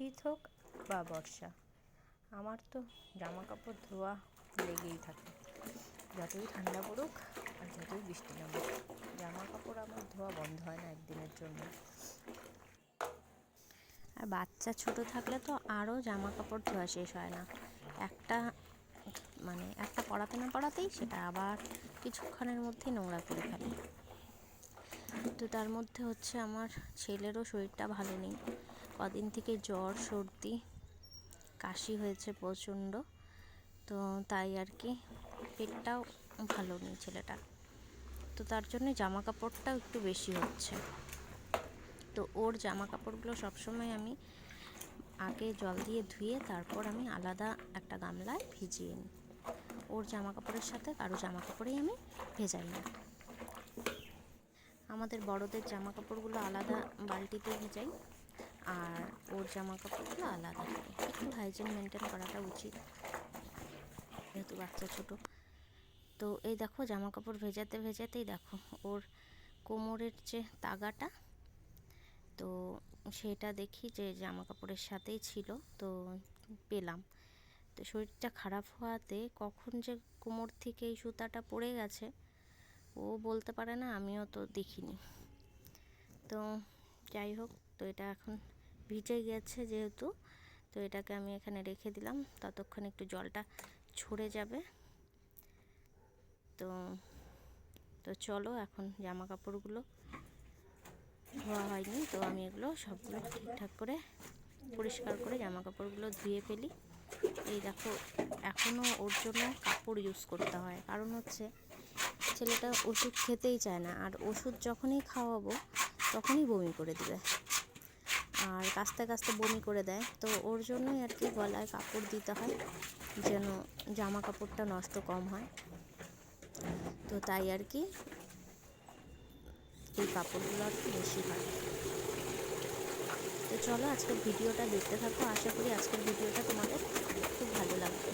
শীত হোক বা বর্ষা, আমার তো জামা কাপড় ধোয়া লেগেই থাকে। যতই ঠান্ডা পড়ুক আর যতই বৃষ্টি নামুক জামা কাপড় আমার ধোয়া বন্ধ হয় না একদিনের জন্য। আর বাচ্চা ছোট থাকলে তো আরও জামা কাপড় ধোয়া শেষ হয় না। একটা মানে একটা পড়াতে না পড়াতেই সেটা আবার কিছুক্ষণের মধ্যেই নোংরা করে ফেলে। তো তার মধ্যে হচ্ছে আমার ছেলেরও শরীরটা ভালো নেই। কদিন থেকে জ্বর, সর্দি, কাশি হয়েছে প্রচণ্ড। তো তাই আর কি, পেটটাও ভালো নেই ছেলেটা তো তার জন্য জামা কাপড়টাও একটু বেশি হচ্ছে। তো ওর জামা কাপড়গুলো সবসময় আমি আগে জল দিয়ে ধুয়ে তারপর আমি আলাদা একটা গামলায় ভিজিয়ে নিই। ওর জামা কাপড়ের সাথে কারও জামা কাপড়েই আমি ভেজাই না। আমাদের বড়দের জামা কাপড়গুলো আলাদা বালতিতে ভেজাই। আর ওর জামা কাপড়গুলো আলাদা করে। একটু হাইজিন মেনটেন করাটা উচিত, যেহেতু বাচ্চা ছোট। তো এই দেখো জামা কাপড় ভেজাতে ভেজাতেই দেখো, ওর কোমরের যে তাগাটা, তো সেটা দেখি যে জামা কাপড়ের সাথেই ছিল, তো পেলাম। তো শরীরটা খারাপ হওয়াতে কখন যে কোমর থেকে এই সুতাটা পড়ে গেছে, ও বলতে পারে না, আমিও তো দেখিনি। তো যাই হোক, তো এটা এখন ভিজে গেছে যেহেতু, তো এটাকে আমি এখানে রেখে দিলাম। ততক্ষণ একটু জলটা ছড়ে যাবে। তো তো চলো এখন জামা কাপড়গুলো ধোয়া হয়নি, তো আমি এগুলো সবগুলো ঠিকঠাক করে, পরিষ্কার করে জামা কাপড়গুলো ধুয়ে ফেলি। এই দেখো এখনও ওর জন্য কাপড় ইউজ করতে হয়। কারণ হচ্ছে, ছেলেটা ওষুধ খেতেই চায় না। আর ওষুধ যখনই খাওয়াবো, তখনই বমি করে দিবে। আর কাস্তে কাস্তে বমি করে দেয়। তো ওর জন্যই আর কি গলায় কাপড় দিতে হয়, যেন জামা কাপড়টা নষ্ট কম হয়। তো তাই আর কি এই কাপড়গুলো আর কি বেশি হয়। তো চলো আজকের ভিডিওটা দেখতে থাকো। আশা করি আজকের ভিডিওটা তোমাদের খুব ভালো লাগবে।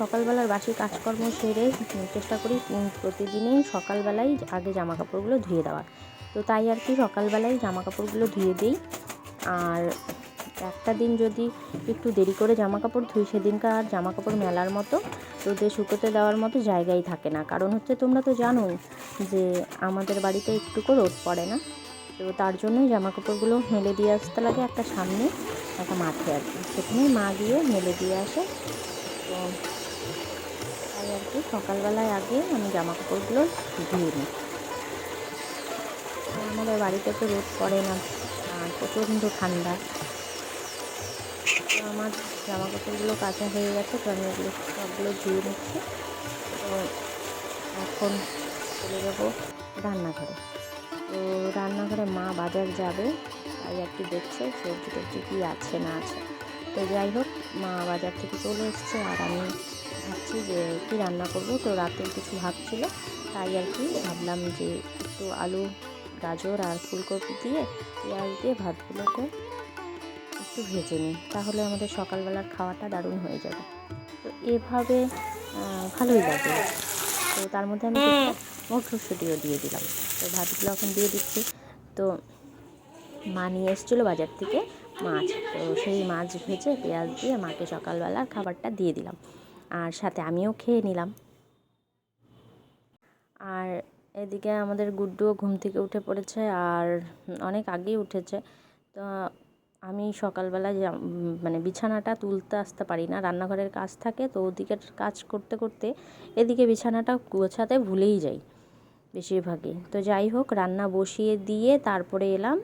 সকালবেলার বাসি কাজকর্ম সেরে চেষ্টা করি প্রতিদিনই সকালবেলায় আগে জামা কাপড়গুলো ধুয়ে দেওয়ার। তো তাই আর কি সকালবেলায় জামা কাপড়গুলো ধুয়ে দিই। আর একটা দিন যদি একটু দেরি করে জামা কাপড় ধুই, সেদিনকার আর জামা কাপড় মেলার মতো, রোদে শুকোতে দেওয়ার মতো জায়গাই থাকে না। কারণ হচ্ছে তোমরা তো জানোই যে আমাদের বাড়িতে একটুকু রোদ পড়ে না। তো তার জন্যই জামা কাপড়গুলো মেলে দিয়ে আসতে লাগে একটা সামনে, একটা মাঠে আর কি। সেখানেই মা গিয়ে মেলে দিয়ে আসে। তো তাই আর কি, সকালবেলায় আগে আমি জামা কাপড়গুলো ধুয়ে নিই। আমাদের বাড়িতে তো রোদ পড়ে না, আর প্রচণ্ড ঠান্ডা। তো আমার জামা কাপড়গুলো কাঁচা হয়ে গেছে, তো আমি এগুলো সবগুলো ধুয়ে নিচ্ছি। তো এখন চলে যাব রান্নাঘরে। তো রান্নাঘরে মা বাজার যাবে, তাই আর কি দেখছে সবজি টবজি কী আছে, না আছে। তো যাই হোক মা বাজার থেকে চলে এসছে আর আমি ভাবছি যে কী রান্না করব। তো রাতে কিছু ভাবছিল তাই আর কি ভাবলাম যে একটু আলু গাজর আর ফুলকপি দিয়ে পেঁয়াজ দিয়ে ভাতগুলোকে একটু ভেজে নিই। তাহলে আমাদের সকালবেলার খাওয়াটা দারুণ হয়ে যাবে। তো এভাবে ভালোই লাগে। তো তার মধ্যে আমি মটরশুঁটিও দিয়ে দিলাম। তো ভাতগুলো এখন দিয়ে দিচ্ছি। তো মা নিয়ে এসেছিল বাজার থেকে। মাছ। তো সেই মাছ ভেজে পেঁয়াজ দিয়ে মাকে সকালবেলার খাবারটা দিয়ে দিলাম। আর সাথে আমিও খেয়ে নিলাম। আর এদিকে আমাদের গুড্ডুও ঘুম থেকে উঠে পড়েছে আর অনেক আগেই উঠেছে। তো আমি সকালবেলা মানে বিছানাটা তুলতে আসতে পারি না। রান্নাঘরের কাজ থাকে তো ওদিকের কাজ করতে করতে এদিকে বিছানাটা গোছাতে ভুলেই যাই বেশিরভাগই। তো যাই হোক, রান্না বসিয়ে দিয়ে তারপরে এলাম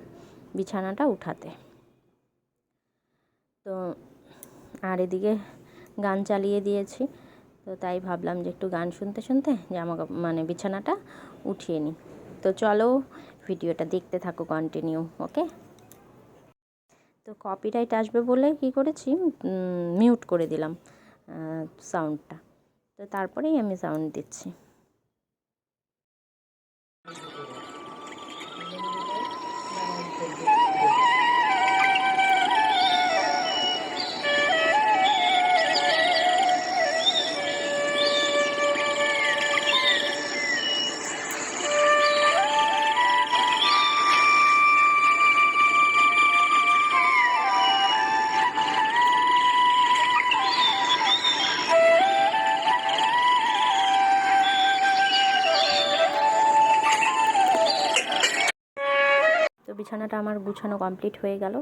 বিছানাটা উঠাতে। তো আর এদিকে গান চালিয়ে দিয়েছি। তো তাই ভাবলাম যে একটু গান শুনতে শুনতে জামা মানে বিছানাটা উঠিয়ে নিই। তো চলো ভিডিওটা দেখতে থাকো কন্টিনিউ ওকে তো কপিরাইট আসবে বলে কি করেছি? মিউট করে দিলাম সাউন্ডটা তো তারপরেই আমি সাউন্ড দিচ্ছি। বিছানাটা আমার গুছানো কমপ্লিট হয়ে গেল।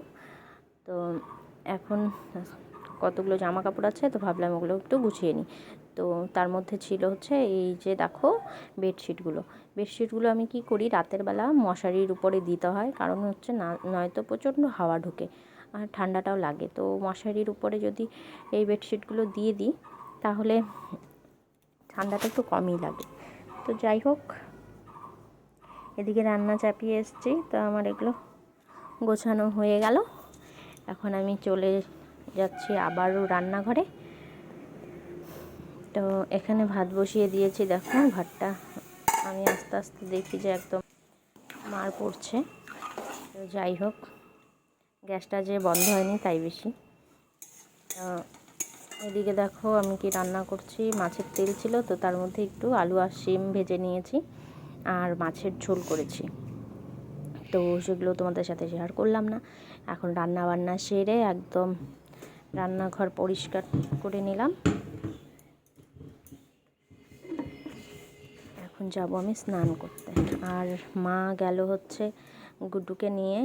তো এখন কতগুলো জামা কাপড় আছে তো ভাবলাম ওগুলো একটু গুছিয়ে নিই। তো তার মধ্যে ছিল হচ্ছে এই যে দেখো বেডশিটগুলো। বেডশিটগুলো আমি কি করি? রাতের বেলা মশারির উপরে দিতে হয়, কারণ হচ্ছে না, নয়তো প্রচণ্ড হাওয়া ঢোকে আর ঠান্ডাটাও লাগে। তো মশারির উপরে যদি এই বেডশিটগুলো দিয়ে দিই, তাহলে ঠান্ডাটা একটু কমই লাগে। তো যাই হোক এদিকে রান্না চাপিয়ে এসছি, তো আমার এগুলো গোছানো হয়ে গেল। এখন আমি চলে যাচ্ছি আবারও রান্নাঘরে। তো এখানে ভাত বসিয়ে দিয়েছি, দেখো ভাতটা আমি আস্তে আস্তে দেখি যে একদম মার পড়ছে। তো যাই হোক, গ্যাসটা যে বন্ধ হয়নি তাই বেশি। তো এদিকে দেখো আমি কি রান্না করছি, মাছের তেল ছিল তো তার মধ্যে একটু আলু আর শিম ভেজে নিয়েছি। আর মাছের ঝোল করেছি। তো সেগুলো তোমাদের সাথে শেয়ার করলাম না। এখন রান্না বান্না সেরে একদম রান্নাঘর পরিষ্কার করে নিলাম। এখন যাব আমি স্নান করতে। আর মা গেল হচ্ছে গুড্ডুকে নিয়ে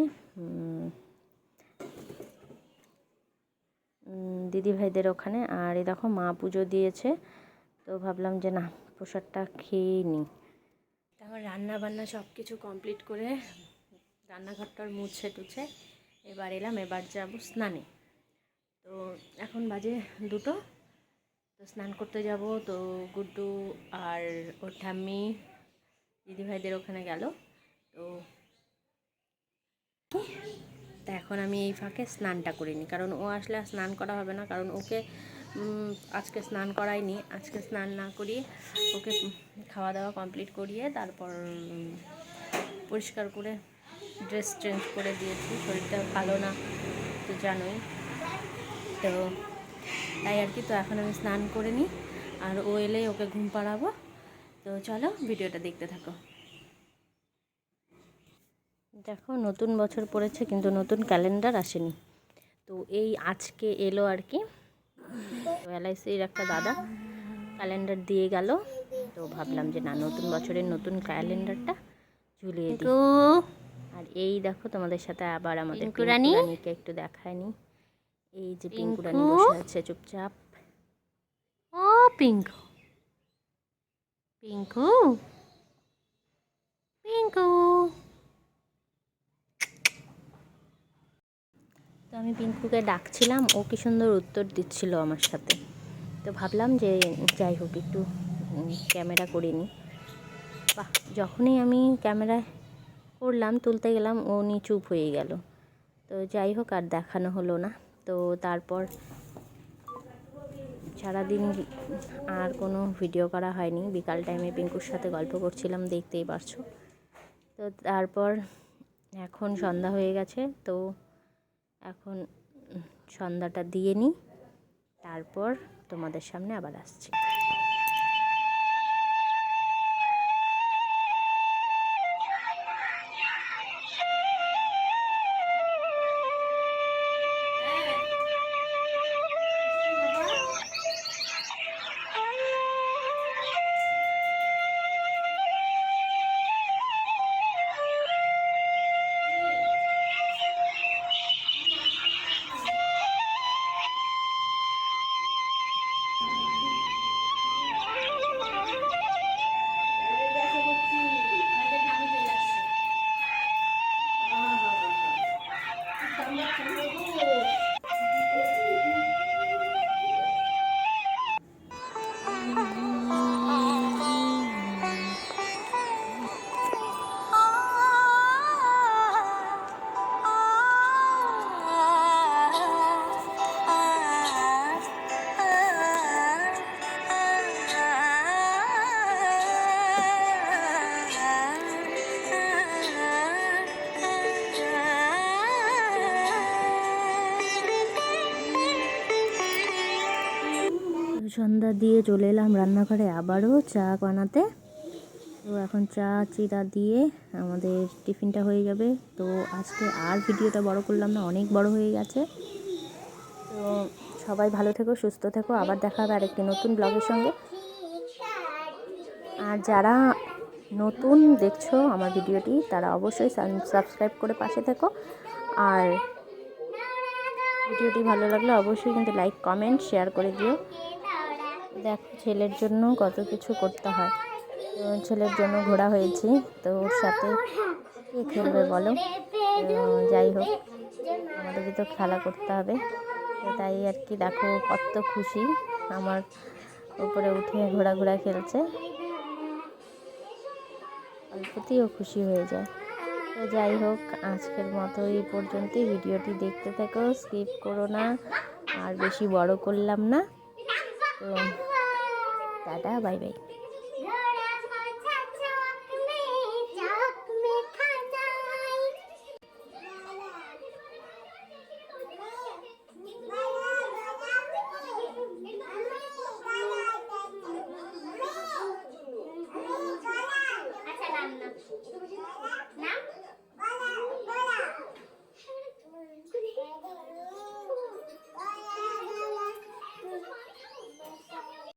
দিদি ভাইদের ওখানে। আর এই দেখো মা পুজো দিয়েছে। তো ভাবলাম যে না, প্রসাদটা খেয়েই নিই। তারপর রান্না বান্না সব কিছু কমপ্লিট করে রান্নাঘরটার মুছে টুছে এবার এলাম, এবার যাব স্নানে। তো এখন বাজে দুটো, তো স্নান করতে যাব তো গুড্ডু আর ওর ঠাম্মি, দিদিভাইদের ওখানে গেল। তো তা এখন আমি এই ফাঁকে স্নানটা করিনি, কারণ ও আসলে স্নান করা হবে না, কারণ ওকে আজকে স্নান করাইনি। আজকে স্নান না করিয়ে ওকে খাওয়া দাওয়া কমপ্লিট করিয়ে তারপর পরিষ্কার করে ড্রেস চেঞ্জ করে দিয়েছি। শরীরটা ভালো না, তো জানোই। তো তাই আর কি, তো এখন আমি স্নান করে নিই। আর ও এলে ওকে ঘুম পাড়াবো। তো চলো ভিডিওটা দেখতে থাকো। দেখো, নতুন বছর পড়েছে কিন্তু নতুন ক্যালেন্ডার আসেনি। তো এই আজকে এলো আর কি তো এলআইসির একটা দাদা ক্যালেন্ডার দিয়ে গেল। তো ভাবলাম যে না নতুন বছরের নতুন ক্যালেন্ডারটা ঝুলিয়ে দিই। আর এই দেখো তোমাদের সাথে আবার আমাদের পিঙ্কুরানিকে একটু দেখায়নি। এই যে পিঙ্কুরানি বসে আছে চুপচাপ। ও পিঙ্কু। পিঙ্কু। পিঙ্কু। তো আমি পিঙ্কুকে ডাকছিলাম, ও কি সুন্দর উত্তর দিচ্ছিল আমার সাথে। তো ভাবলাম যে যাই হোক, একটু ক্যামেরা করে নিই। বাহ, যখনই আমি ক্যামেরায় করলাম, তুলতে গেলাম, ও নি চুপ হয়ে গেল। তো যাই হোক, আর দেখানো হলো না। তো তারপর সারাদিন আর কোনো ভিডিও করা হয়নি। বিকাল টাইমে পিঙ্কুর সাথে গল্প করছিলাম, দেখতেই পারছ। তো তারপর এখন সন্ধ্যা হয়ে গেছে, তো এখন সন্ধ্যাটা দিয়ে নিই। তারপর তোমাদের সামনে আবার আসছি। দিয়ে চলে এলাম রান্নাঘরে আবারও চা বানাতে। তো এখন চা, চিরা দিয়ে আমাদের টিফিনটা হয়ে যাবে। তো আজকে আর ভিডিওটা বড় করলাম না, অনেক বড় হয়ে গেছে। তো সবাই ভালো থেকো, সুস্থ থেকো। আবার দেখা হবে আরেকটি নতুন ব্লগের সঙ্গে। আর যারা নতুন দেখছ আমার ভিডিওটি, তারা অবশ্যই সাবস্ক্রাইব করে পাশে থেকো। আর ভিডিওটি ভালো লাগলে অবশ্যই কিন্তু লাইক, কমেন্ট, শেয়ার করে দিও। দেখো, ছেলের জন্য কত কিছু করতে হয়। তো ছেলের জন্য ঘোরা হয়েছি, তো ওর সাথে কে খেলবে বলো? যাই হোক, আমাদেরকে তো খেলা করতে হবে। তাই আর কি, দেখো, কত খুশি। আমার উপরে উঠে ঘোরা ঘোরা খেলছে। অল্পতেও খুশি হয়ে যায়। তো যাই হোক, আজকের মতো এই পর্যন্তই। ভিডিওটি দেখতে থাকো, স্কিপ করো না, আর বেশি বড় করলাম না। Tata bye bye